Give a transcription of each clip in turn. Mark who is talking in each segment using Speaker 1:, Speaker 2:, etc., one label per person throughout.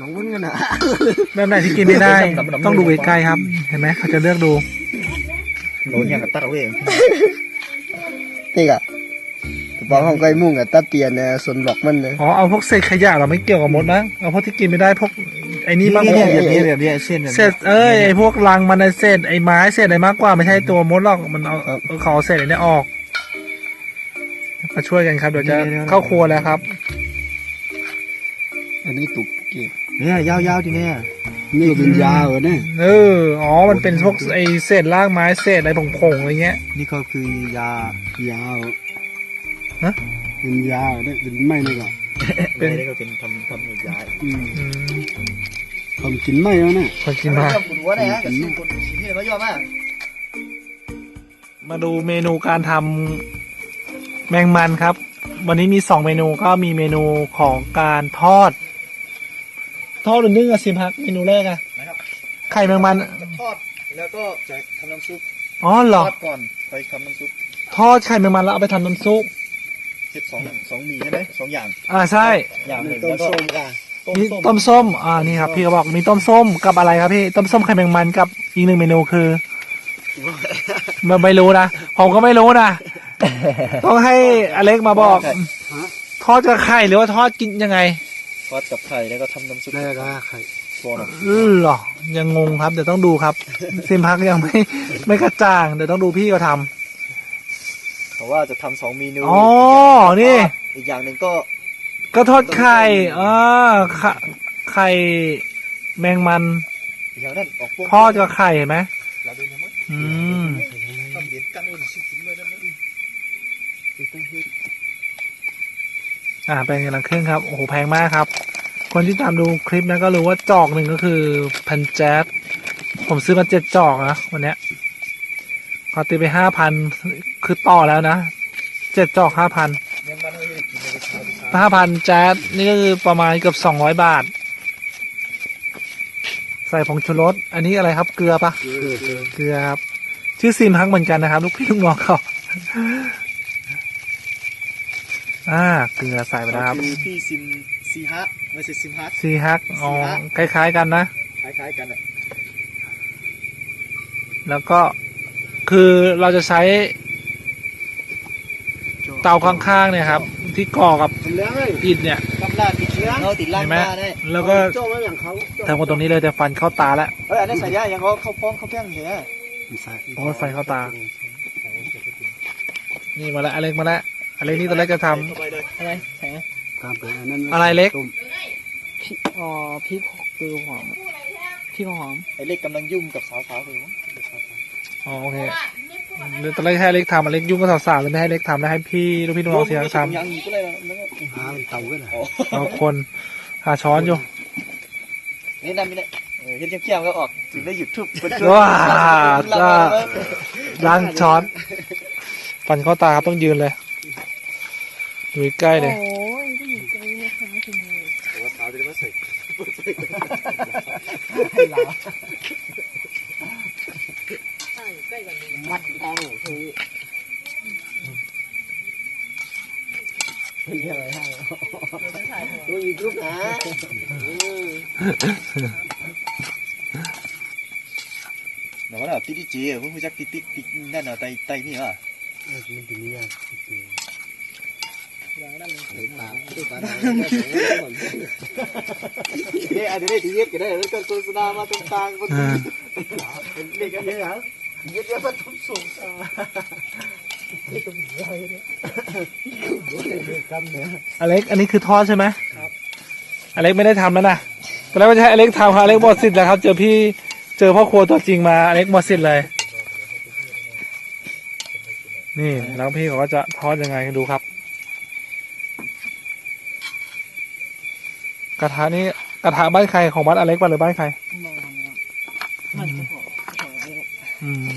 Speaker 1: น้องวุ้นกันนะ
Speaker 2: แบบไหนที่กินไม่ได้ ต้องดูใกล้ๆครับ เห็นไหมเขาจะเลือกดู
Speaker 3: โหลนอย่างกับตัดเอาเอง
Speaker 1: นี่กะบอกของไก่มุ่งกับตาเตียนเนี่ยส่วนหลอกมันเลย
Speaker 2: อ๋อเอาพวกเศษขยะเราไม่เกี่ยวกับมดนะเอาพวกที่กินไม่ได้พวกไอ้นี่บ้างพว
Speaker 3: เนี่
Speaker 2: ก
Speaker 3: ยแบบนี้แบบนี้เส้นแบบ
Speaker 2: เศษเอ้ยไอ้พวกรังมันไอ้เศษไอ้ไม้เศษอะไรมากกว่าไม่ใช่ตัวมดหรอกมันเอาเอาเขาเอาเศษไอ้นี่ออกมาช่วยกันครับเดี๋ยวจะเข้าครัวแล้วครับ
Speaker 1: อันนี้ตุกเกี่ยว
Speaker 3: เนี่ยยาวๆทีเนี้ย
Speaker 1: นี่เป็นยาวเนี่ย
Speaker 2: เอออ๋อมันเป็นพวกไอ้เศษรากไม้เศษอะไรผงๆอะไรเงี้ย
Speaker 3: นี่ก็คือยายา
Speaker 1: ว
Speaker 2: ฮะ
Speaker 1: เป็นยาวเนี่ยเป็นไม่นี่ก็
Speaker 2: เป็น
Speaker 3: นี่ก็เป็นทำทำยา
Speaker 1: อืม
Speaker 2: อืม
Speaker 1: ทำกินไม่แล้วเนี่ย
Speaker 2: คนกินมา
Speaker 3: คุณหัวไหนฮะกับชิ้นคนชิ้นนี่เขาย่อมาก
Speaker 2: มาดูเมนูการทำแมงมันครับ วันนี้มีสองเมนูก็มีเมนูของการทอด ทอดหรือนึ่งอะซิมฮักเมนูแรกอะ
Speaker 3: นะครับ
Speaker 2: ไข่แมงมัน
Speaker 3: ทอดแล้วก็จะทำน้ำซุป
Speaker 2: อ๋อเหร
Speaker 3: ท
Speaker 2: อ
Speaker 3: อดก่อนไปทำน้ำซุป
Speaker 2: ทอดไข่แมงมันแล้วเอาไปทำน้ำซุป
Speaker 3: เห็ดสองสองหมี่ใช่ไหมสองอย่าง
Speaker 2: อ่าใช่
Speaker 3: อย่างหนึ่ง
Speaker 1: ต้ม
Speaker 3: แล้วก็
Speaker 1: ส้มกัน
Speaker 3: ต้ม
Speaker 2: มี
Speaker 3: ส้ม
Speaker 2: ต้มส้มอ่านี่ครับพี่ก็บอกมีต้มส้มกับอะไรครับพี่ต้มส้มไข่แมงมันกับอีกหนึ่งเมนูคือไม่ไม่รู้นะผมก็ไม่รู้นะต้องให้อเล็กมาบอก ทอดกับไข่หรือว่าทอดกินยังไง
Speaker 3: ทอดกับไข่แล้วก็ทำน้ำซุป
Speaker 1: ได้ก็ไข่
Speaker 3: ฟอน
Speaker 2: อือเหรอยังงงครับ เดี๋ยวต้องดูครับซิมพักยังไม่ไม่กระจ่าง เดี๋ยวต้องดูพี่ก็ทำ
Speaker 3: เพราะว่าจะทำสองเมนู
Speaker 2: อ๋อนี่
Speaker 3: อีกอย่างหนึ่งก็
Speaker 2: ก็ทอดไข่อ่าไข่ไข่แมงมัน
Speaker 3: อีกอย่างนั้นออกพวก
Speaker 2: ทอดกับไข่เห็นไหม
Speaker 3: เราดูนะมั้ง
Speaker 2: อืม
Speaker 3: ทำเย็นกัน อื่นชิมเลยนะมั้ง
Speaker 2: อ่าเป็นกำลังเครื่องครับ โอ้โห แพงมากครับ คนที่ตามดูคลิปนะก็รู้ว่าจอกหนึ่งก็คือพันแจ๊สผมซื้อมาเจ็ดจอกนะวันเนี้ยก็ตีไปห้าพันคือต่อแล้วนะเจ็ดจอกห้าพันห้าพันแจ๊สนี่ก็คือประมาณเกือบสองร้อยบาท ใส่ผงชูรสอันนี้อะไรครับเกลือปะเกลือครับ ชื่อซิมฮักเหมือนกันนะครับ ลูกพี่ลูกน้องเขา อ่าเกลือใส่ไปนะครับ
Speaker 3: คือพี่ซิมซีฮะไม่ใช่ซิมฮัท
Speaker 2: ซีฮักอ๋อคล้าย ๆ กันนะ
Speaker 3: คล้ายๆกันแหละ
Speaker 2: แล้วก็คือเราจะใช้เตาข้างๆเนี่ยครับ ที่ก่อกับ
Speaker 1: เลี้ยงเลย
Speaker 2: อิฐเนี่ย
Speaker 3: กำลังติดเชื้อเขาติดล่าง
Speaker 2: เห็นไหม
Speaker 3: หน้าได้
Speaker 2: แล้วก็
Speaker 1: โจ้ไว้อย่างเขา
Speaker 2: เติมมาตรงนี้เลยแต่ฟันเข้าตาแล้ว
Speaker 3: เฮ้ยอันนี้ใส่ยายังเขาเขาพ้องเขาแป้งเฉย
Speaker 2: โอ้ยไฟเข้าตา นี่มาแล้วอเล็กมาแล้ว อเล็กนี่ตอนแรกจะทำ
Speaker 3: เข้าไปเลย
Speaker 4: อะไรแผล
Speaker 1: ตามไปอันนั้น
Speaker 2: อะไรเล็ก
Speaker 1: ต้ม
Speaker 4: พริกอ๋อพริกเกลือหอมพริกหอม
Speaker 3: ไอ้เล็กกำลังยุ่งกับสาวๆอยู่มั้ง
Speaker 2: อ๋อโอเคเดี๋ยวตอนแรกให้อเล็กทำอเล็กยุ่งกับสาวๆเลยไม่ให้อเล็กทำแล้วให้พี่ลูกพี่ลูกน้องเสียงท
Speaker 3: ยังอยู่ก็เลยนะ
Speaker 1: หาเป็นเตาก็ได้ำ
Speaker 2: เอาคนหาช้อนอยู่
Speaker 3: นี่นั่นไม่ได้เออเห็นเขี้ยวๆก็ออกถึงได้หยุดทุบ
Speaker 2: ว้าจ้าล้างช้อนฟันเข้าตาครับต้องยืนเลย อยู่ใกล้ๆเลย
Speaker 4: โอ้ยก็อยู่ตรงนี้นะคะคุณเมย์
Speaker 3: ว่าสาวจะมาใส่
Speaker 4: มัดแดงคือเป็นอะไรฮะ
Speaker 1: ดูอีกรูปนะ
Speaker 3: เดี๋ยวว่าติ๊กติ๊กจีพวกผู้จักติ๊กติ๊กติ๊กนั่นน่ะไตไตนี่ว่ะ
Speaker 1: มันถึงเนี่ย
Speaker 4: ตาตา
Speaker 3: เนี่ยอันนี้ที่เย็ดก็ได้แล้วก็โฆษณามาตรงกลางคน
Speaker 2: อ่า
Speaker 3: เล็กกันเยอะเหรอเย็ดเยอะมาทุบส่ง
Speaker 2: อเล็กอันนี้คือทอดใช่ไหมครับอเล็กไม่ได้ทำแล้วนะตอนแรกว่าจะให้อเล็กทำครับอเล็กหมดสิทธิ์แล้วครับเจอพี่เจอพ่อครัวตัวจริงมาอเล็กหมดสิทธิ์เลย นี่แล้วพี่เขาก็จะทอดยังไงดูครับ กระทะนี้กระทะบ้านใครของบ้านอเล็กบ้านหรือบ้านใคร
Speaker 4: นอนมันจะหอมหอม
Speaker 2: อืม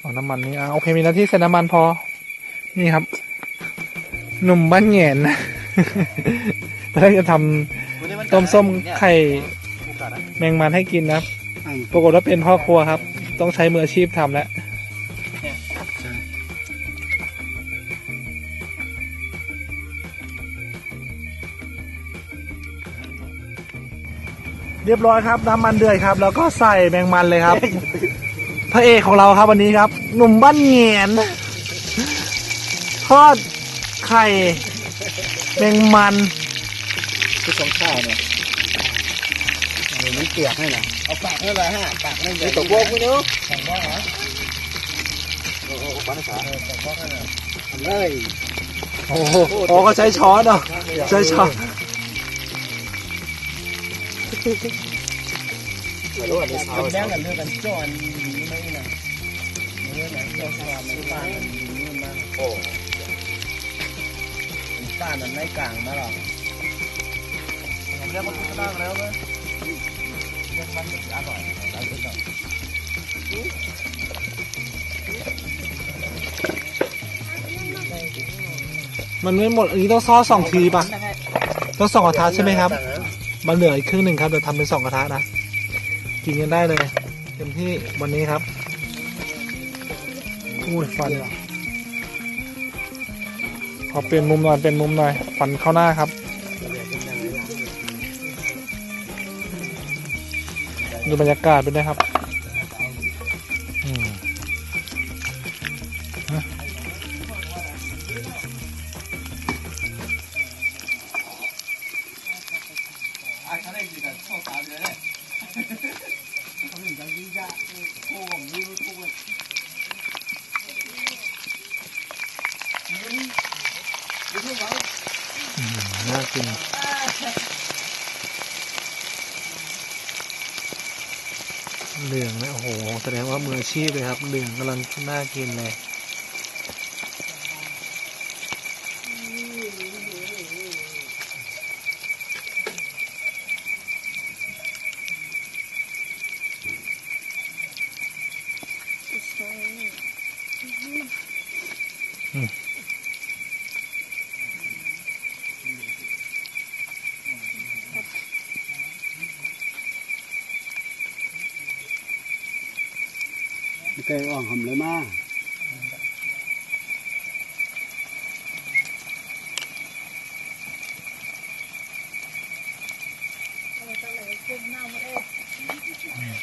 Speaker 2: เอาน้ำมันนี่อะโอเคมีหน้าที่ใส่น้ำมันพอ นี่ครับ หนุ่มบ้านแหงนนะตอนแรกจะทำต้มส้มไข่แมงมันให้กินนะครับปรากฏว่าเป็นพ่อครัวครับ ต้องใช้มืออาชีพทำแล้ว เรียบร้อยครับน้ำมันเดือดครับ แล้วก็ใส่แมงมันเลยครับ พระเอกของเราครับวันนี้ครับ หนุ่มบ้านเหงียนทอดไข่แมงมัน
Speaker 3: คือสองข้าวเนี่ย
Speaker 1: เดี๋ยวมันเปียกให้นะเอาปากให้เลยฮะปากให้เลย
Speaker 3: นี่ตกวงไม่เนาะ
Speaker 1: สองบ้องเหรอ
Speaker 3: โอ้โหปานสา
Speaker 1: เออสองบ้องให้เลยทำเลย
Speaker 2: โอ้โหอ๋อก็ใช้ช้อนเหรอใช้ช้อน
Speaker 3: ไม่ รู้อันนี้เช้า
Speaker 1: แดงกันเรื่องกันจอนนี้ไหมนะเรื่องไหนจอนสลับมันฟ้ามันนี้มา
Speaker 3: โอ้
Speaker 1: ฟ้ามันไม่กลางมาหรอก
Speaker 3: ผมเรียกมาพูดนั่งแล้วเลย
Speaker 1: เรื่องมันจะอร่อยเราจะต้อง
Speaker 2: มันไม่หมดอันนี้ต้องซ้อสสองทีป่ะต้องสองกระทะใช่ไหมครับ มันเหลืออีกครึ่งหนึ่งครับเดี๋ยวทำเป็นสองกระทะนะกินกันได้เลยเต็มที่วันนี้ครับอุ้ยฟันขอเปลี่ยนมุมหน่อยเป็นมุมหน่อยฟันเข้าหน้าครับดูบรรยากาศไปด้วยครับ แสดงว่ามืออาชีพเลยครับเหลืองกำลังน่ากินเลย
Speaker 1: เคยอ่องหอมเลยมาก
Speaker 5: ก้มมากเนี่ย
Speaker 2: อืม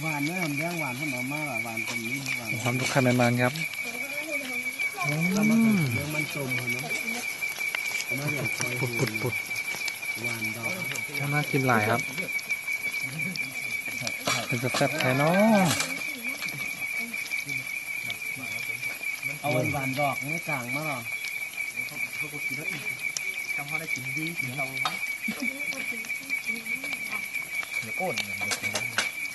Speaker 1: หวานเนื้อหอมแดงหวานขนมมากหวานตรงนี้หวาน
Speaker 2: ความทุกข์ไขมันครับอื
Speaker 1: แล้วมันก็เรื่องมันจมเหรอเนาะเอามาอย่างคอย
Speaker 2: ปุดปุดปุด
Speaker 1: หวานดอก
Speaker 2: น่ากินหลายครับเป็นจะแซ่บแท้เนาะ
Speaker 1: เอาหวานดอกไม่กลางมาหรอ
Speaker 3: จำเขาได้กินดีกินเราเดี๋ยวโอนเนี่ยเดี๋ยว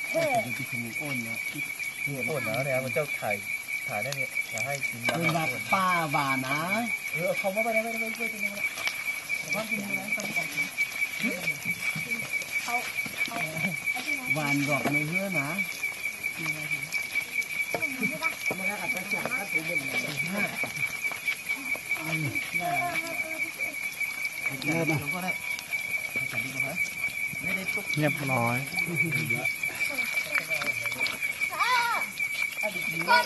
Speaker 5: เท่
Speaker 1: จะกินอ้นนะ
Speaker 3: โอนนะเนี่ยมันเจ้าถ่ายถ่ายได้เนี่ยอยาให้กิน
Speaker 1: เป็นแบบป้าหวานะ
Speaker 3: เออเขาว่ไปได้ไม่ได้ไม่ได้ไม่ได้
Speaker 1: หวานดอกในเพื่อนะเลิศนะ
Speaker 3: ก็ได้จับดีกว่าไหมไม่ได้ตุก
Speaker 2: เรียบร้อย
Speaker 5: ก้อนจะละปกติเลยก้อน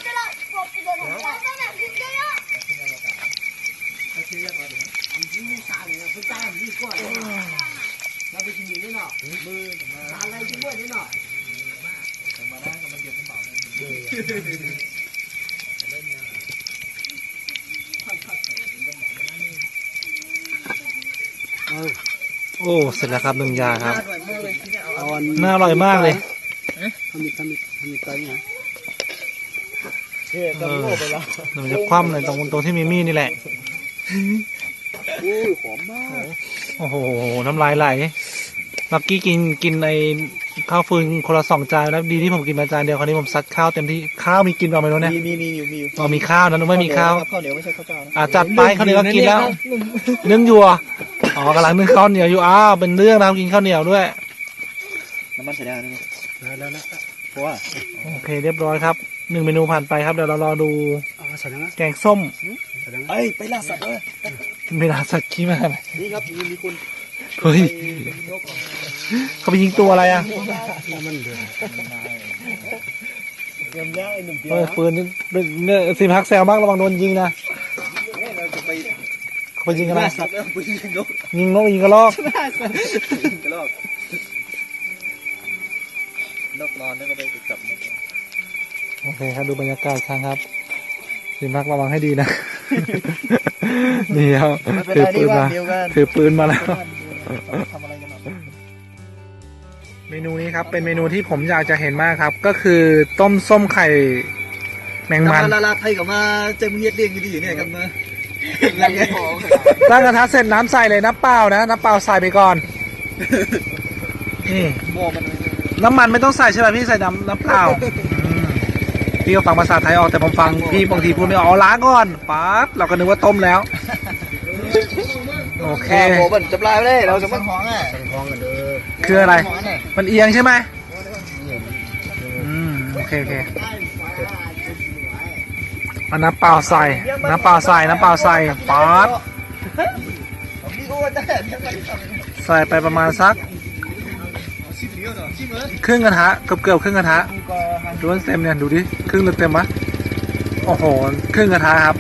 Speaker 5: จะละกินเยอะ
Speaker 1: เราไปกินนี่เนาะมือสาอะไรที่บ้วยนี่เนาะ
Speaker 3: มาได้ก็มันเย็นเปล่า
Speaker 2: อ้เสร็จแล้วครับหนึ่งอย่างครับ
Speaker 1: เอาอัน
Speaker 2: น่าอร่อยมากเลย
Speaker 1: ทำมีทำมีทำมีไก่เนี่ย
Speaker 3: เนี่ยจะโง่ไปแล้ว
Speaker 2: เดี๋ยวมันจะคว่ำเลยตรงตรงที่มีมีดนี่แหละ
Speaker 3: อุ้ยหอมมาก
Speaker 2: โอ้โห น้ำลายไหลเมื่อกี้กินกินในข้าวฟืนคนละสองจานแล้วดีที่ผมกินมาจานเดียวคราวนี้ผมซัดข้าวเต็มที่ข้าวมีกินเราไหมรู้เนี่ย
Speaker 3: มีมีมีอยู่มีอยู่
Speaker 2: อ๋อมีข้าวนะนึกไม่มีข้าว
Speaker 3: ข้าวเหนียวไม่ใช่ข้าวเจ้านะ
Speaker 2: อะจัดไปข้าวเหนียวก็กินแล้วนึ่งอยู่อะ อ๋อกำลังนึ่งข้าวเหนียวอยู่อ้าวเป็นเรื่องนะครับกินข้าวเหนียวด้วย
Speaker 3: น้ำมันใส่ได้นี่
Speaker 1: แล้วแล้วแล้ว
Speaker 3: เพราะว่า
Speaker 2: โอเคเรียบร้อยครับหนึ่งเมนูผ่านไปครับเดี๋ยวเรารอดู
Speaker 1: อ๋อใส่แล้วนะ
Speaker 2: แกงส้ม
Speaker 1: ใส่แล้วนะ
Speaker 3: เอ้ยไปล่าสัตว์เลย
Speaker 2: เวลาสัตว์ขี้มากเลย
Speaker 3: นี่ครับมีมีคน
Speaker 2: เฮ้ยเขาไปยิงตัวอะไรอะ
Speaker 1: เตรียมย่างไอ้หนุ่มเตี้ย
Speaker 2: เฮ้ยปืนนี่เป็นเนี่ยสิพักแซวมากระวังโดนยิงนะ
Speaker 3: เราจะไป
Speaker 2: เขาไปยิงกัน
Speaker 3: ล่า
Speaker 2: นะ
Speaker 3: สัตว์แล้วไปยิงนก
Speaker 2: ยิงนกยิงกระรอก
Speaker 3: กระรอกนกนอนแล้วก็ไปจับนก
Speaker 2: โอเคครับดูบรรยากาศครับครับสิพักระวังให้ดีนะนี่ครับถือปืนมา
Speaker 3: เดียวกัน
Speaker 2: ถือปืนมาแล้ว
Speaker 3: ทำอะไรกันหรอ
Speaker 2: เมนูนี้ครับเป็นเมนูที่ผมอยากจะเห็นมากครับ ก็คือต้มส้มไข่แมงมัน
Speaker 3: ลาลาไทยกับมาเจมเฮ็ดเรื่องดีๆเนี่ยกันมา แล้วไง
Speaker 2: ตั้งกระทะเสร็จน้ำใส่เลยน้ำเปล่านะน้ำเปล่าใส่ไปก่อนนี่
Speaker 3: หม้อมัน
Speaker 2: น้ำมันไม่ต้องใส่ใช่ไหมพี่ใส่น้ำน้ำเปล่าอืมพี่ก็ฟังภาษาไทยออกแต่ผมฟังพี่บางทีพูดไม่ออกอ๋อล้างก่อนปั๊บเราก็นึกว่าต้มแล้ว โอเค
Speaker 3: โอ้โหมันจับลายไม่ได้เราจะมันหองอะ
Speaker 1: ตั้งท้องกันเด้อ
Speaker 2: คืออะไร มันเอียงใช่ไหมอืมโอเคโอเคเอาน้ำเปล่าใส่ น้ำเปล่าใส่ น้ำเปล่าใส่ป๊า
Speaker 3: ด
Speaker 2: ใส่ไปประมาณสัก
Speaker 3: เค
Speaker 2: รึ่งกระทะเกือบเกือบครึ่งกระทะดูว่าเต็มเนี่ยดูดิครึ่งหรือเต็มวะโอ้โหครึ่งกระทะครับ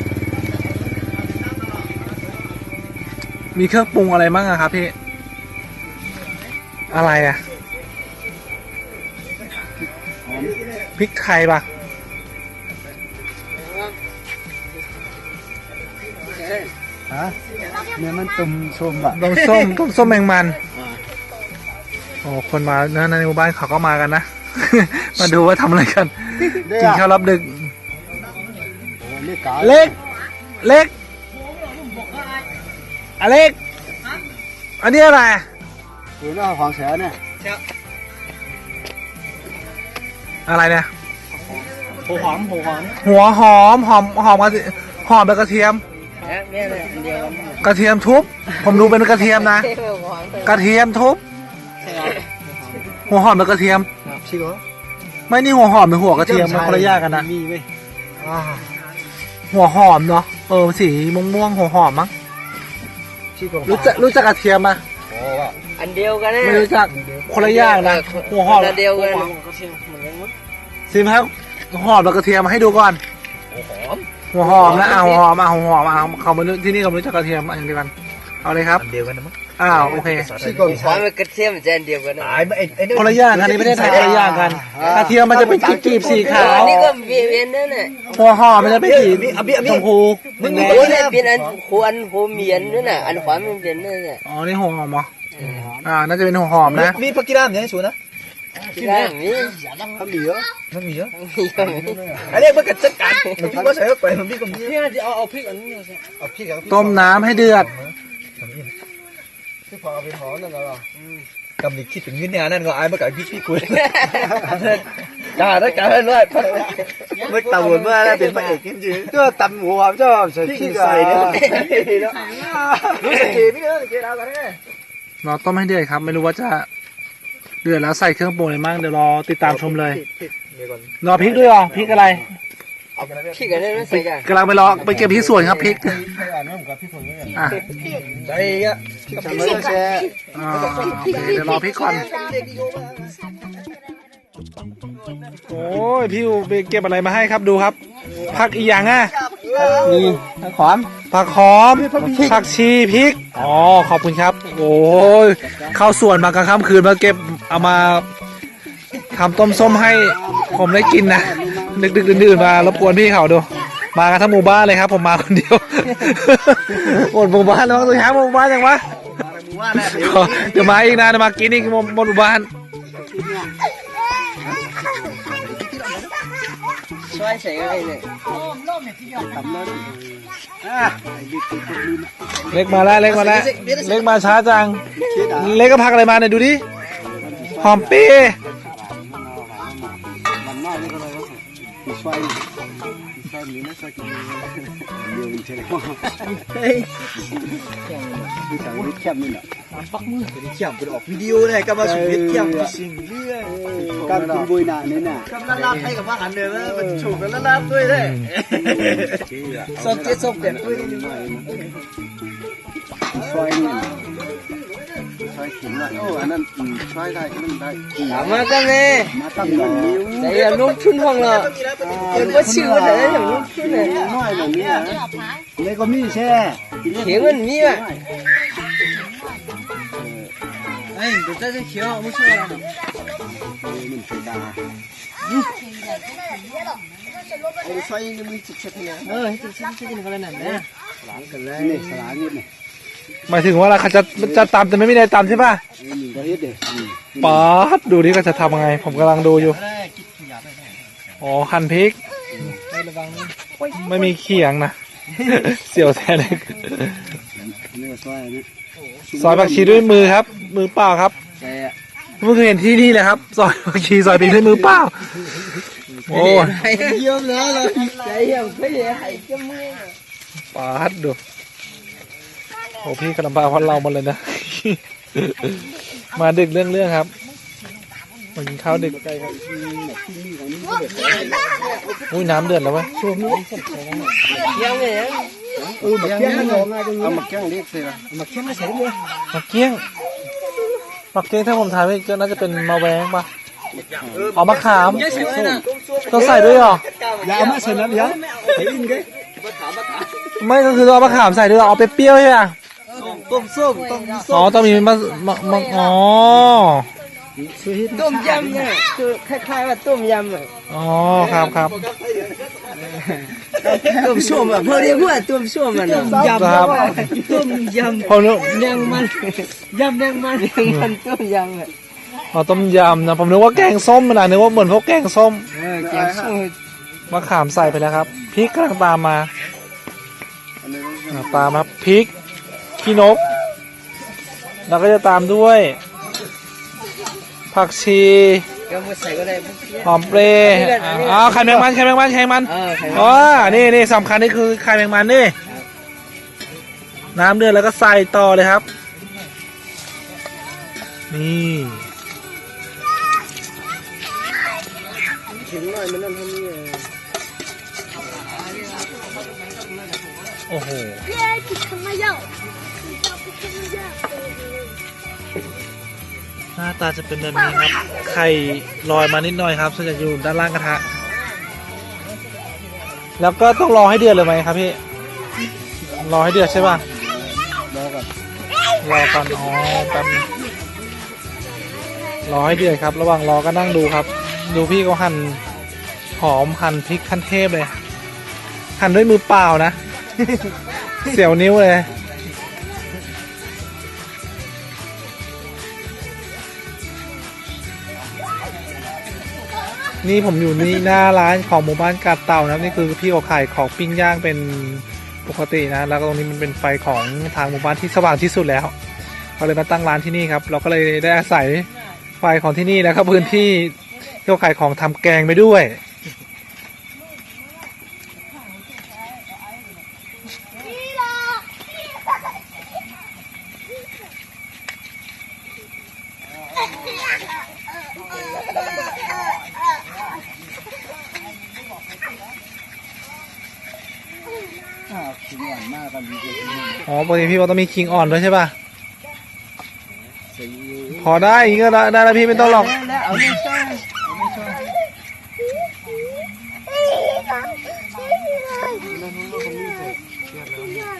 Speaker 2: มีเครื่องปรุงอะไรบ้างอะครับพี่ อะไรอะพริกไทยปะ
Speaker 1: เนี่ยมันตุ่มชมแบบ
Speaker 2: ต้มส้มต้มส้มแมงมันโอ้คนมานะในหมู่บ้านเขาก็มากันนะ มาดูว่าทำอะไรกันกินข้าวรับดึก
Speaker 1: เล็กกา
Speaker 2: เล็กเล็กอะเล็กอันนี้อะไร
Speaker 1: คือหน้าของแฉเนี่ย
Speaker 2: อะไรเนี่ย
Speaker 1: หัวหอมหัวหอม
Speaker 2: หัวหอมหอมหอมกระเทียมหอมแบบกระเทียม
Speaker 4: เนี่ยเลยอันเดียวกัน
Speaker 2: กระเทียมทุบ ผมดูเป็นกระเทียมนะ กระเทียมทุบหัวหอมแบบกระเทียม
Speaker 1: ชิโก้
Speaker 2: ไม่นี่หัวหอมหรือหัวกระเทียมมันคนละอย่างกันนะ
Speaker 1: มีไหม
Speaker 2: หัวหอมเนาะ เออสีม่วงม่วงๆหัวหอมมั้ง
Speaker 1: ชิโก้
Speaker 2: รู้จักรู้จักกระเทียมไหม
Speaker 3: โอ้ว่า
Speaker 4: อันเดียวกัน
Speaker 2: ไม่รู้จัก คนละอย่างนะ หัวหอม
Speaker 4: อันเดียวกัน
Speaker 2: ซิมครับหัวหอมแล้วกระเทียมมาให้ดูก่อนหั วหอมนะเอาหัวหอมเอาหัวหอมเอาเขามาที่นี่เขาไม่รู้จักกระเทียมอันเดียวกันเอาเลยครับ
Speaker 3: อันเดียวกันนะมั้ง
Speaker 2: อ้าวโอเค
Speaker 1: ชิโก้
Speaker 4: ความเป็นกระเทียมจะอันเดียวกันนะ
Speaker 3: ตายไอ้ไอ้นี่
Speaker 2: คนละอย่างกันนี่ไม่ได้ไทยคนละอย่างกันกระเทียมมันจะเป็นกีบๆสีขาว
Speaker 4: อันนี้ก็เวียนเวียนนั่นแหละ
Speaker 2: หัวหอมมันจะเป็นสีชมพู
Speaker 3: มึง
Speaker 2: แด
Speaker 3: มี
Speaker 2: ง
Speaker 3: โอ้
Speaker 4: โอ้
Speaker 3: ย
Speaker 4: ยเนี่ยเป็นอันหัวอันหัวเมียนนั่นน่ะอันความมันเป็นนั่นแหละ
Speaker 2: อ๋อนี่หัวหอมเหรออ่าน่าจะเป็นหัวหอมนะ
Speaker 3: มีพักกีฬาอย่างนี้สูนะ
Speaker 4: ที่ได้มี
Speaker 1: ทำดีเหรอ
Speaker 3: มันมีเยอะ
Speaker 4: มีก็มี
Speaker 3: อันนี้มันกัดจัดการมันพี่ก็ใส่เข้าไปมันพี่ก็มี
Speaker 4: พี่จะเอาเอาพริกอันนี้
Speaker 3: เอาพี่กับ
Speaker 2: ต้มน้ำให้เดือด
Speaker 1: ที่พอเอาไปหอมนั่นเหรอกำ
Speaker 3: ลังคิดถึงเงินเนี่ยนั่นก็อายมากับพี่พี่คุยกาได้กาได้ด้วยเมื่อตาวนเมื่อแล้วเป็นพระเอกจริง
Speaker 1: เจ้าตำหัวเจ้าใส่
Speaker 3: พี่
Speaker 1: ขี้
Speaker 3: ใส่
Speaker 1: ใส่
Speaker 3: เนี่
Speaker 1: เนี่ยย
Speaker 3: รู้สึกเกพี่เนอะเกดาวกันแน่
Speaker 2: รอต้มให้เดือดครับ ไม่รู้ว่าจะ เดือดแล้วใส่เครื่องปรุงอะไรบ้างเดี๋ยวรอติดตามชมเลย
Speaker 3: เดี๋ยวก่อน
Speaker 2: รอพริกด้วยเหรอพริกอะไร
Speaker 3: เอากันแล้ว
Speaker 4: พริกอันนั้นไม่ใส่กัน
Speaker 2: กำลังไปรอไปเก็บพริกสวนครับพริก
Speaker 1: ใครอ่านไม่เหมือนกับพี่ฝนเลย
Speaker 2: อะ
Speaker 3: ใจอะ
Speaker 1: จำไม่ได้แช่
Speaker 2: อ่าโอเคเดี๋ยวรอพริกก่อนโอ้ยพี่อูไปเก็บอะไรมาให้ครับดูครับ ผักอีหยังอะ
Speaker 1: มีหอม
Speaker 2: ผักหอมผักชีพริกอ๋อขอบคุณครับ โอ้ยเข้าสวนมากลางค่ำคืนมาเก็บ เอามาทำต้มส้มให้ผมได้กินนะดึกดึกๆดื่นๆมารบกวนพี่เขาดูมากันทั้งหมู่บ้านเลยครับ ผมมาคนเดียวหมดหมู่บ้านแล้วมั้งตัวแทนหมู่บ้านยังวะ
Speaker 3: ว่าแน่
Speaker 2: เดี๋ยวเดี๋ยวมาอีกนะเดี๋ยวมากินอีกหมดหมดหมู่บ้าน
Speaker 4: ช่วยใส่อะไรเนี่ย
Speaker 2: เล็กมาแล้วเล็กมาแล้วเล็กมาช้าจัง เล็กก็พักอะไรมาเนี่ยดูดิ หอมเป้
Speaker 1: มันน่าจะอะไรก็มีไฟมีไฟมีนะสักกี่เดียวมันเท่าไหร่มีสายวิทย์แคบนี่แหละ
Speaker 3: เขียมเป็นออกวิดีโอเนี่ยก็มาสุดเขียมสิ่งเรื่อง
Speaker 1: การกินบุยหนานี่น่ะ
Speaker 3: กำลังรับให้กับว่าหันเดิมมันฉุกกันแล้วรับด้วยเลยสดเจ็ดสดเด็ดด้วย
Speaker 1: ไฟ นี่ถึงว่าโอ้อันนั้นอืมช่วยได้อันนั้นได้
Speaker 4: ถามมากันเลย
Speaker 1: มาตั้งมันนิ้ว
Speaker 4: แต่อย่าลงทุนห้อง ห
Speaker 1: มาย
Speaker 2: ถึงว่าเราจะจะตามแต่ไม่มีใะรตามใช่ป่ะป๊อดดูนี่ก็จะทำยังไง ผมกำลังดูอยู่ อ๋อหั่นพริกไม่มีเขียงนะ เสียวแทน
Speaker 1: นี่ก็ย
Speaker 2: ซอยผักชีด้วยมือครับ มือเปล่าครับ
Speaker 4: แกะ
Speaker 2: เพิ่งเห็นที่นี่แหละครับ ซอยผักชีซอยพริกด้วยมือเปล่า โอ้ย
Speaker 4: เยี่ยมเลยเลยใจเยี่ไมเลยไอ้จ้ามือ
Speaker 2: ป๊อดดู อ้พี่กำลังพาพันเราหมาเลยนะ มาดึกเรื่องเรื่องครับมากินข้าวดึกอุ้ยน้ำเดือดแล้ววะ
Speaker 4: ยังไง
Speaker 1: เออมาแก้งมันเอามาแก้งเล็กสิล่ะมาแก้งไม่ใช่เนี่ย
Speaker 2: มาเกี้ยงมาเกี้ยงถ้าผมทายไม่ก็น่าจะเป็นมาแวงปะเอามะขามต้องใส่ด้วยเหรอ
Speaker 1: อย่าเอามาใส่น้ำเยอะไปอินกัน
Speaker 2: ไม่ก็คือเอามะขามใส่ด้วยเหรอเอาไปเปรี้ยวใช่ไหม
Speaker 4: ต้มส้มต้ม
Speaker 2: อ๋อต้องมีมะมะมะอ๋อ
Speaker 1: ช่วยเฮ็ด
Speaker 4: ต้มยำเนี่ยคือคล้ายๆว่าต้มยำอะ
Speaker 2: อ๋อครับครับ
Speaker 4: ต้มส้มอะพอเรียกว่าต้มส้มอะนะ
Speaker 2: ยำครับ
Speaker 4: ต้มย
Speaker 2: ผมนึกำ
Speaker 4: แดงมันยำแดงมันแดงมันต้มยำอะ
Speaker 2: อ๋อต้มยำนะผมนึกว่าแกงส้มนะนึกว่าเหมือนพวกแกงส้ม
Speaker 4: เออแกงส้ม
Speaker 2: มะขามใส่ไปแล้วครับพริกกำลังตามมา
Speaker 1: อันนี้
Speaker 2: อ่าตามครับพริก ขี้นก แล้วก็จะตามด้วย ผักชี
Speaker 4: ก็มาใส่ก็ได้
Speaker 2: หอมเปรย์อ่าอ้าวไข่แมงมันไข่แมงมันไข่แมงมัน
Speaker 4: เออใส่
Speaker 2: อ๋อนี่นี่สำคัญนี่คือไข่แมงมันนี่ น้ำเดือดแล้วก็ใส่ต่อเลยครับ นี่
Speaker 1: ถึงหน่อยมันนั่นทำนี่
Speaker 2: โอ้โห หน้าตาจะเป็นแบบนี้ครับ ไข่ลอยมานิดหน่อยครับส่วนใหญ่อยู่ด้านล่างกระทะ แล้วก็ต้องรอให้เดือดเลยไหมครับพี่ รอให้เดือดใช่ป่ะ
Speaker 1: รอก่อน
Speaker 2: รอก่อนอ๋อแป๊บนึงรอให้เดือดครับ ระหว่างรอก็นั่งดูครับ ดูพี่เขาหั่นหอมหั่นพริกขั้นเทพเลย หั่นด้วยมือเปล่านะ เสียวนิ้วเลย นี่ผมอยู่นี่หน้าร้านของหมู่บ้านกาดเต่านะครับนี่คือพี่เขาขายของปิ้งย่างเป็นปกตินะ แล้วก็ตรงนี้มันเป็นไฟของทางหมู่บ้านที่สว่างที่สุดแล้วเขาเลยมาตั้งร้านที่นี่ครับ เราก็เลยได้อาศัยไฟของที่นี่แล้วก็พื้นที่ที่เขาขายของทำแกงไปด้วย
Speaker 1: ข้าวถึงหวานมากกันดีกว่า
Speaker 2: อ๋อป กติพี่ว่าต้องมีคิงอ่อนด้วยใช่ป่ะพอได้อย่างงี้ก็ได้ได้แล้วพี่ไม่ต้องหรอก
Speaker 4: แล้วเอาไม่ช่วย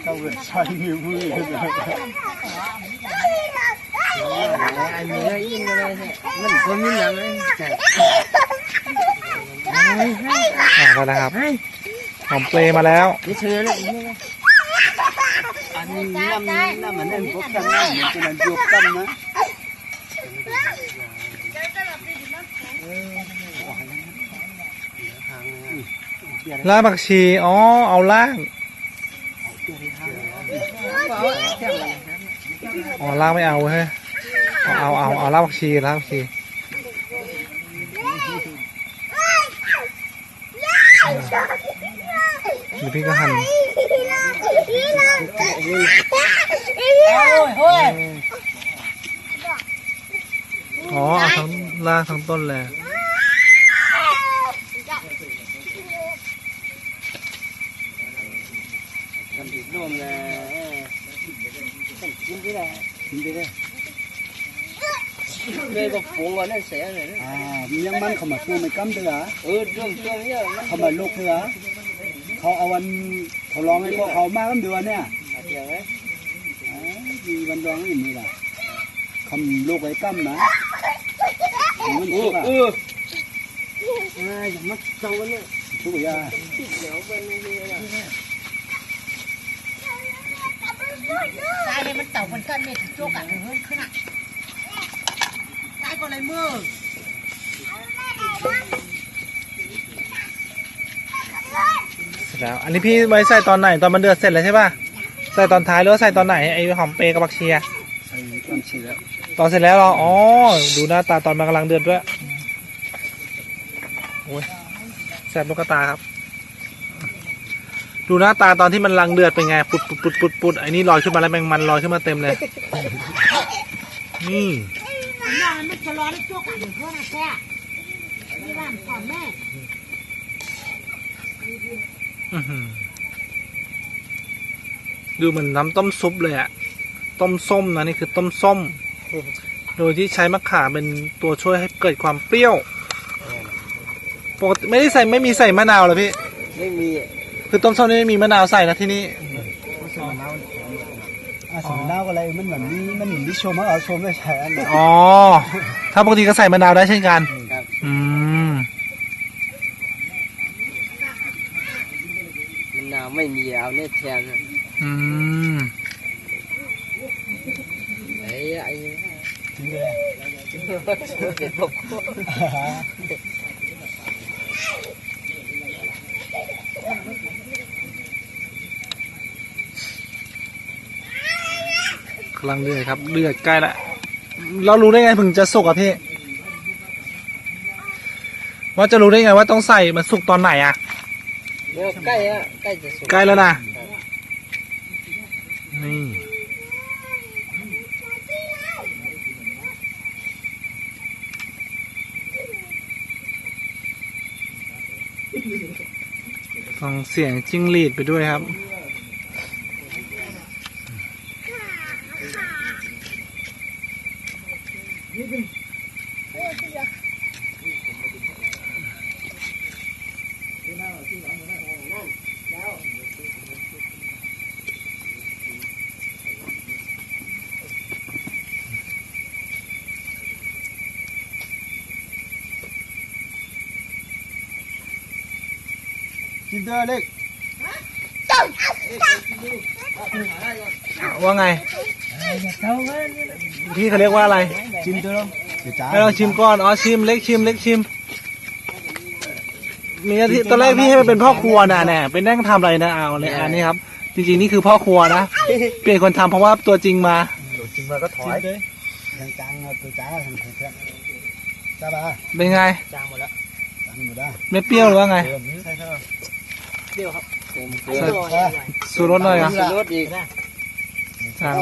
Speaker 1: ต้องเกิดใช้นิ้วมือ
Speaker 4: อันนี้ก็ยิ่งเลยมันคนมีหนังเลย
Speaker 2: อ่าได้แล้วครับหอมเปรย์มาแล้ว
Speaker 4: นี่เชื่อเลย
Speaker 1: อันนี้น้ำน้ำมันนั่นพบกันน้ำมันจะมันยุบกันนะ
Speaker 2: ล่างผักชีอ๋ อเอาล่างอ๋อล่างไม่เอาเฮ้ยเอาเอาเอาเอาล่างผักชีล่างผักชีเดี๋ยวพี่ก็หั่นอ๋อเอาทั้งล่างทั้งต้นเลย
Speaker 4: กันติดร่วมเลยกินที่ไหน
Speaker 1: กินไปได้
Speaker 3: เลยก็ปรุงก่อนนั่นเสียเลยนะ
Speaker 1: อ่ามียังมันเขามาปูไม่กำเดือ
Speaker 3: เออเรื่องเรื่องเนี้ยมัน
Speaker 1: เขามาลูกเดือเขาเอาวันเขาลองให้พวกเขามากำเดือเนี่ย
Speaker 3: เดี๋ยวไหม
Speaker 1: อ่ามีวันรองอย่างนี้ล่ะคำลูกไว้กำนะมัน
Speaker 3: เอ
Speaker 1: ทุ
Speaker 3: อก
Speaker 1: อะ
Speaker 3: เอออ่าอย่ามาเจ้าเนี่ย
Speaker 1: ทุกอย่าง
Speaker 3: เดี๋ยวเป็นไม่ดีนะ
Speaker 6: ตายเลยมันเต่ามันกันเม็ดโจกอะเฮ้ยขึ้นอะตายก็เลยมือ
Speaker 2: เสร็จแล้วอันนี้พี่ไว้ใส่ตอนไหนตอนมันเดือดเสร็จแล้วใช่ป่ะ ใส่ตอนท้ายหรือว่าใส่ตอนไหนไอ้หอมเปรย์กับบักเชีย
Speaker 1: ใส่ต้นชีแล้ว
Speaker 2: ตอนเสร็จแล้วเหรออ๋อ ดูหน้าตาตอนมันกำลังเดือดด้วยโอ้ยแสบลูกตาครับ ดูหน้าตาตอนที่มันกำลังเดือดเป็นไง ปุดปุดปุดปุดปุดไอ้นี่ลอยขึ้นมาแล้วแมงมันลอยขึ้นมาเต็มเลย นี่
Speaker 6: นอนมันจะร้อนโจกอะเดี๋ยวเพื่อนอะแค่นี่บ้านก่อนแม่
Speaker 2: อื้อหือ ดูเหมือนน้ำต้มซุปเลยอะต้มส้มนะนี่คือต้มส้ม โดยที่ใช้มะขามเป็นตัวช่วยให้เกิดความเปรี้ยวปกติไม่ได้ใส่ไม่มีใส่มะนาวเหรอพี่
Speaker 3: ไม่มี
Speaker 2: คือต้มส้มนี่ไม่มีมะนาวใส่นะที่นี่
Speaker 1: ใส่มะนาวอ่าใส่มะนาวอะไรมันเหมือนมีมันเหมือนที่ชมว่าเอาชมได้ใช่อันนี้
Speaker 2: อ๋อ ถ้าปกติก็ใส่มะนาวได้เช่นกัน
Speaker 3: ครับ
Speaker 2: อืม
Speaker 3: มันนาวไม่มีเอาเนี่ยแทน
Speaker 2: อืม
Speaker 3: ไอ้ไอ้
Speaker 1: ทิ้งเลย
Speaker 3: เป็นพวก
Speaker 2: กำลังเดือดครับเดือดใกล้ละเรารู้ได้ไงถึงจะสุกอะพี่ว่าจะรู้ได้ไงว่าต้องใส่มันสุกตอนไหนอะ
Speaker 3: เนี่ยใกล้อะใกล้จะสุก
Speaker 2: ใกล้แล้วนะ นี่ฟังเสียงจิ้งหรีดไปด้วยครับ
Speaker 1: กิน เด้อเล็ก
Speaker 2: ว่าไงพี่เขาเรียกว่าอะไร
Speaker 1: ชิมเด้อเดี๋ยวจ้า
Speaker 2: ให้เราชิมก่อน อ๋อ ชิม เล็กชิม เล็กชิม มีหน้าที่ตอนแรกพี่ให้มันเป็นพ่อครัวนะแน่เป็นนั่งทำอะไรนะเอาเลยอันนี้ครับ จริงๆนี่คือพ่อครัวนะ เปลี่ยนคนทำเพราะว่าตัวจริงมา
Speaker 3: จริงมาก็ถ
Speaker 1: ชิ
Speaker 3: อ
Speaker 1: ม
Speaker 3: ย
Speaker 1: เด้อยังจังเอาตัวจ้าทำแค่จ้าบ้า
Speaker 2: เป็นไง
Speaker 3: จางหมดแล้ว
Speaker 1: จังหมดได้
Speaker 2: ไม่เปรี้ยวหรือว่าไง
Speaker 1: เติมนี้ใช่ไหม
Speaker 3: เปรี้ยวครับเต็มเกลื
Speaker 2: ใส่
Speaker 3: อ
Speaker 2: สูรสหน่อยเหรอะ
Speaker 3: รสอีก
Speaker 2: อ่า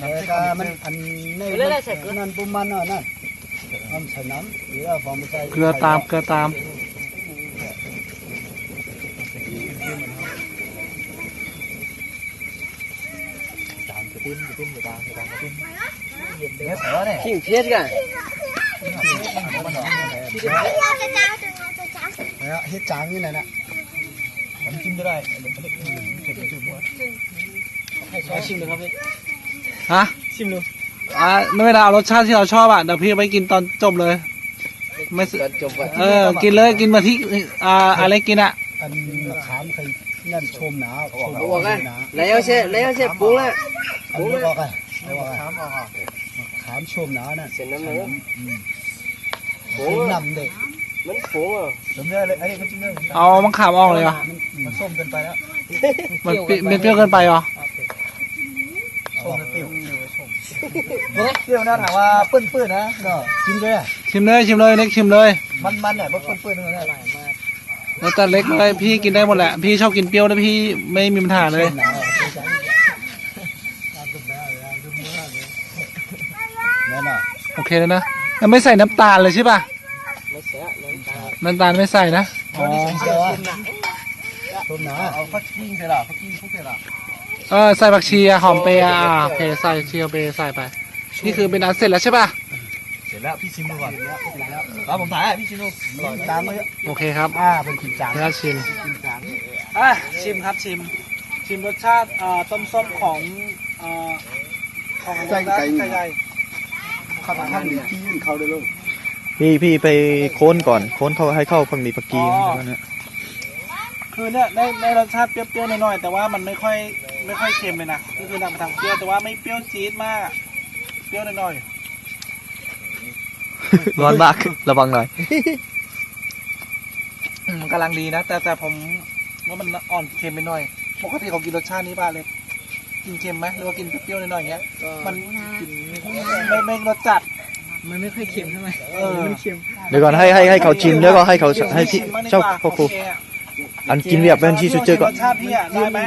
Speaker 1: แล้วก็มันอันนี้นั่นปุ่มมันอะนั่นมันใส่น้ำหรือเอาฟองไปใส่
Speaker 2: เกลือตามเกลือตาม
Speaker 1: เนี่ยใส่ว่าเนี่ย
Speaker 3: ขิงเพี้ยนกัน
Speaker 1: แล้วเฮ็ดจางนี่แหละนะผมกินก็ได้
Speaker 3: ให้ชิมเลยครับพี่
Speaker 2: ฮะ
Speaker 3: ชิมดู
Speaker 2: อ่าไม่เป็นไรเอารสชาติที่เราชอบอะเดี๋ยวพี่เอาไปกินตอนจบเลย ไม่ส
Speaker 3: ก่อนจบอะ
Speaker 2: เออ กินเลยกินมาที่อ่าอะไรกินอะ
Speaker 1: อันมะขามเคยนั่นชมหนาชม
Speaker 3: บอกกันแล้วเช่แล้วเช่ปรุงแล้ว
Speaker 1: อันนี้บอกกันบอกกันมะขามชมหนานั่น
Speaker 3: เสร็จน้ำมันป
Speaker 1: ช
Speaker 3: รุง
Speaker 1: ม
Speaker 3: อะ
Speaker 1: นำเด็ก
Speaker 3: มันปรุงอะ
Speaker 1: ชมเนื้อเลยอันนี้ก็จิ้มเนื้อ
Speaker 2: เอามะขามออกเลยเหรอ
Speaker 1: มันส้มกันไปแล้ว
Speaker 2: มันเปรี้ยวมันเปรี้ยวเกินไปเหรอ
Speaker 1: ส้มเปรี้ยวเปรี้ยวนะถามว่าเปื้อนๆนะเนาะจิ้มด้วย
Speaker 2: ชิมเลยชิมเลยเล็กชิมเลย
Speaker 1: มันๆเนี่ยมันเปื้อนๆนั่นแหละ
Speaker 2: แล้วแต่เล็กเลยพี่กินได้หมดแหละพี่ชอบกินเปรี้ยวนะพี่ไม่มีปัญหาเลย
Speaker 1: นั่นน่ะ
Speaker 2: โอเคแล้วนะแล้วไม่ใส่น้ำตาลเลยใช่ป่ะ
Speaker 3: ไม่ เสียน้ำตาล
Speaker 2: น้ำตาลไม่ใส่นะอ๋อ
Speaker 1: เดี๋ยวชมหนาเอาข้าวกิ้งเสร็จละข้าวกิ้งพวกเสร็จละ
Speaker 2: เออใส่ผักชีอะหอมเปรย์อะอ่าโอเคใส่เชียวเปรย์ใส่ไป นี่คือเป็นอันเสร็จแล้วใช่ป่ะ
Speaker 3: เสร็จแล้วพี่ชิมดูก่อนแล้วผมถ่ายให้พี่ชิมดูอร่อย
Speaker 1: ตามมา
Speaker 2: โอเคครับ
Speaker 1: อ่าเป็นกินจาง
Speaker 2: เดี๋ยวชิม
Speaker 1: กินจาง
Speaker 2: อะชิมครับชิม ชิมรสชาติเอ่อต้มส้มของเอ่อของ
Speaker 1: ไส้ไก่
Speaker 2: ไก่ใหญ่
Speaker 1: ข้าวข้างนี้ที่ยื่นเขาได้เลย
Speaker 3: พี่พี่ไปโค้นก่อน โค้นเขาให้เข้าฝั่งนี้ปักกีนะเนี่ย
Speaker 2: คือเนี่ยได้ได้รสชาติเปรี้ยวๆหน่อยๆแต่ว่ามันไม่ค่อยไม่ค่อยเค็มเลยนะก็คือนำไปทางเปรี้ยวแต่ว่าไม่เปรี้ยวจี๊ดมากอะเปรี้ยวหน่อย
Speaker 3: ร้อนมากระวังหน่อย
Speaker 2: ๆอืมกำลังดีนะแต่แต่ผมว่ามันอ่อนเค็มไปหน่อย ปกติเขากินรสชาตินี้ป่ะเลยกินเค็มไหมหรือว่ากินเปรี้ยวๆหน่อยๆอย่างเงี้ยมันกินไม่ไม่รสจัด
Speaker 4: มันไม่ค่อยเค็มเท่าไหร่
Speaker 2: เออ
Speaker 4: ไม่เค็ม
Speaker 3: เดี๋ยวก่อนให้ให้ให้เขาชิมแล้วก็ให้เขาให้พี่
Speaker 2: ชิมบ้งดีก
Speaker 3: เจ้า
Speaker 2: ว่
Speaker 3: พ่อครู
Speaker 2: โเะ
Speaker 3: อันกินแบบเป็นชีสุดเจอก่อน
Speaker 2: รสชาติพี่อะได้ไหม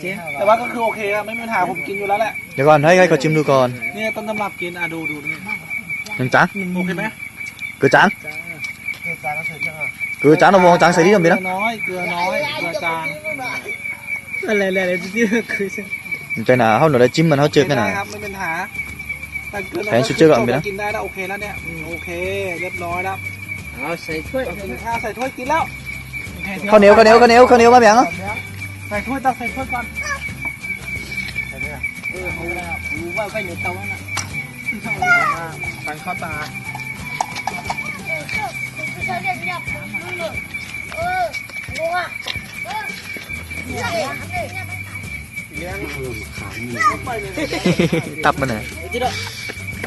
Speaker 4: เจ๊
Speaker 2: แต่ว่าก็คือโอเคอะไม่มีปัญหาผมกินอยู่แล้วแหละ
Speaker 3: เดี๋ยวก่อนให้ให้เขาชิมดูก่อน
Speaker 2: นี่ต้นตำรับกินอะดูดูนี่
Speaker 3: หนึ่งจาน
Speaker 2: โอเคไหม
Speaker 3: เกลือจานเกลือจานเอาวงจานใส่ที่ตรงนี้นะ
Speaker 2: เกลือน้อยเกลือน้อยเกลือจาง
Speaker 4: อะไรอะไรอะไรที่คือ
Speaker 3: ใจหนาเขาหน่อยได้จิ้มมันเขาเจอกันหนา
Speaker 2: ไม่ได้ครับไม่เป็นปัญหา แต่เน
Speaker 3: ชุดเจอก่อนไปนะ
Speaker 2: กินได้แล้วโอเคแล้วเนี่ยโอเค เรียบร้อยแล้ว
Speaker 4: เอาใส่ถ้วย
Speaker 2: กินข้าวใส่ถ้วยกินแล้ว
Speaker 3: ข้าวเหนียวข้าวเหนียวข้าวเหนียวข้าวเหนียวมาเบียงเนอะ
Speaker 2: ใส่ถ้วยตักใส่ถ้วยก่อนใส่
Speaker 4: เลยเออเอาแล้วว่าก็อยู่เตาแล้วน่ะ
Speaker 2: ตังข้าวตา
Speaker 5: เออ
Speaker 3: ตับมันหน่อย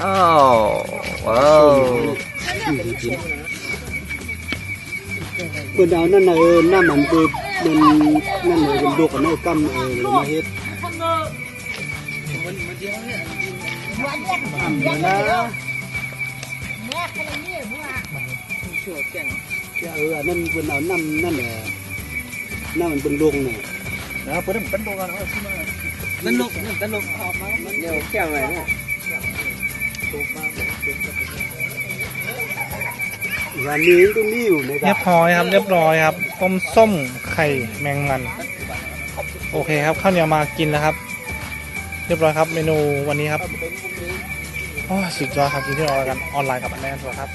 Speaker 3: อ้าวว้าว
Speaker 1: เปิดเอานั่นน่ะเออหน้ามันเปิดมันนั่นน่ะเป็นดกกับนายกำเออมาเฮ็ดนะเอออันนั่นเป็นเอาน้ำนั่นแหละน้ำมันเป็นดงน่ะ
Speaker 3: นะเปิดเป็นโดกันเอาชิมมา
Speaker 4: นั่นลูกนั่นลูกออกมาเดี๋ยวแก้วอะไรเนี่ย
Speaker 1: วันนี้ตรงนี้อยู่ใน
Speaker 2: เรียบร้อยครับ เรียบร้อยครับ ต้มส้มไข่แมงมัน โอเคครับข้าวเหนียวมากินแล้วครับ เรียบร้อยครับ เมนูวันนี้ครับโอ้ยสุดยอดครับกินที่ออนไลน์กันออนไลน์กับอันแน่นตัวครับ